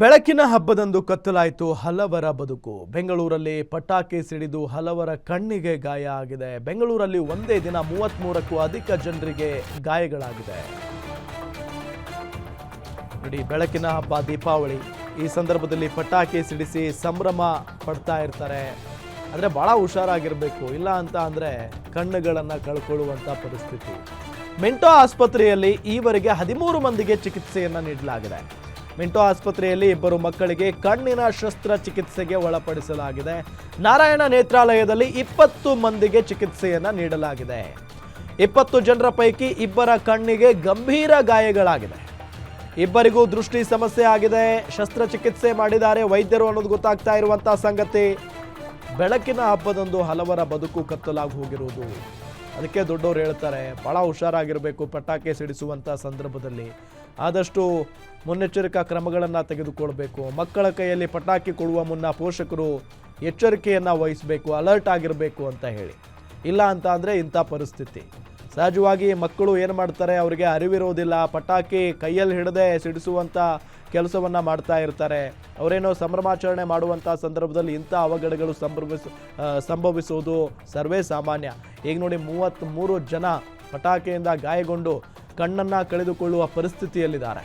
ಬೆಳಕಿನ ಹಬ್ಬದಂದು ಕತ್ತಲಾಯಿತು ಹಲವರ ಬದುಕು. ಬೆಂಗಳೂರಲ್ಲಿ ಪಟಾಕಿ ಸಿಡಿದು ಹಲವರ ಕಣ್ಣಿಗೆ ಗಾಯ ಆಗಿದೆ. ಬೆಂಗಳೂರಲ್ಲಿ ಒಂದೇ ದಿನ ಮೂವತ್ತ್ಮೂರಕ್ಕೂ ಅಧಿಕ ಜನರಿಗೆ ಗಾಯಗಳಾಗಿದೆ ನೋಡಿ ಬೆಳಕಿನ ಹಬ್ಬ ದೀಪಾವಳಿ. ಈ ಸಂದರ್ಭದಲ್ಲಿ ಪಟಾಕಿ ಸಿಡಿಸಿ ಸಂಭ್ರಮ ಪಡ್ತಾ ಇರ್ತಾರೆ. ಆದರೆ ಭಾಳ ಹುಷಾರಾಗಿರಬೇಕು. ಇಲ್ಲ ಅಂತ ಅಂದರೆ ಕಣ್ಣುಗಳನ್ನು ಕಳ್ಕೊಳ್ಳುವಂಥ ಪರಿಸ್ಥಿತಿ. ಮೆಂಟೋ ಆಸ್ಪತ್ರೆಯಲ್ಲಿ ಈವರೆಗೆ ಹದಿಮೂರು ಮಂದಿಗೆ ಚಿಕಿತ್ಸೆಯನ್ನು ನೀಡಲಾಗಿದೆ. ಮಿಂಟೋ ಆಸ್ಪತ್ರೆಯಲ್ಲಿ ಇಬ್ಬರು ಮಕ್ಕಳಿಗೆ ಕಣ್ಣಿನ ಶಸ್ತ್ರಚಿಕಿತ್ಸೆಗೆ ಒಳಪಡಿಸಲಾಗಿದೆ. ನಾರಾಯಣ ನೇತ್ರಾಲಯದಲ್ಲಿ ಇಪ್ಪತ್ತು ಮಂದಿಗೆ ಚಿಕಿತ್ಸೆಯನ್ನು ನೀಡಲಾಗಿದೆ. ಇಪ್ಪತ್ತು ಜನರ ಪೈಕಿ ಇಬ್ಬರ ಕಣ್ಣಿಗೆ ಗಂಭೀರ ಗಾಯಗಳಾಗಿದೆ. ಇಬ್ಬರಿಗೂ ದೃಷ್ಟಿ ಸಮಸ್ಯೆ ಆಗಿದೆ. ಶಸ್ತ್ರಚಿಕಿತ್ಸೆ ಮಾಡಿದ್ದಾರೆ ವೈದ್ಯರು ಅನ್ನೋದು ಗೊತ್ತಾಗ್ತಾ ಇರುವಂತಹ ಸಂಗತಿ. ಬೆಳಕಿನ ಹಬ್ಬದಂದು ಹಲವರ ಬದುಕು ಕತ್ತಲಾಗಿ ಹೋಗಿರುವುದು. ಅದಕ್ಕೆ ದೊಡ್ಡವರು ಹೇಳ್ತಾರೆ ಭಾಳ ಹುಷಾರಾಗಿರಬೇಕು, ಪಟಾಕಿ ಸಿಡಿಸುವಂಥ ಸಂದರ್ಭದಲ್ಲಿ. ಆದಷ್ಟು ಮುನ್ನೆಚ್ಚರಿಕಾ ಕ್ರಮಗಳನ್ನು ತೆಗೆದುಕೊಳ್ಬೇಕು. ಮಕ್ಕಳ ಕೈಯಲ್ಲಿ ಪಟಾಕಿ ಕೊಡುವ ಮುನ್ನ ಪೋಷಕರು ಎಚ್ಚರಿಕೆಯನ್ನು ವಹಿಸಬೇಕು, ಅಲರ್ಟ್ ಆಗಿರಬೇಕು ಅಂತ ಹೇಳಿ. ಇಲ್ಲ ಅಂತ ಅಂದರೆ ಇಂಥ ಪರಿಸ್ಥಿತಿ. ಸಹಜವಾಗಿ ಮಕ್ಕಳು ಏನು ಮಾಡ್ತಾರೆ ಅವರಿಗೆ ಅರಿವಿರೋದಿಲ್ಲ ಪಟಾಕಿ ಕೈಯಲ್ಲಿ ಹಿಡದೆ ಸಿಡಿಸುವಂಥ ಕೆಲಸವನ್ನು ಮಾಡ್ತಾ ಇರ್ತಾರೆ. ಅವರೇನೋ ಸಂಭ್ರಮಾಚರಣೆ ಮಾಡುವಂಥ ಸಂದರ್ಭದಲ್ಲಿ ಇಂಥ ಅವಘಡಗಳು ಆ, ಸಂಭವಿಸುವುದು ಸರ್ವೇ ಸಾಮಾನ್ಯ. ಈಗ ನೋಡಿ ಮೂವತ್ತ್ಮೂರು ಜನ ಪಟಾಕಿಯಿಂದ ಗಾಯಗೊಂಡು ಕಣ್ಣನ್ನು ಕಳೆದುಕೊಳ್ಳುವ ಪರಿಸ್ಥಿತಿಯಲ್ಲಿದ್ದಾರೆ.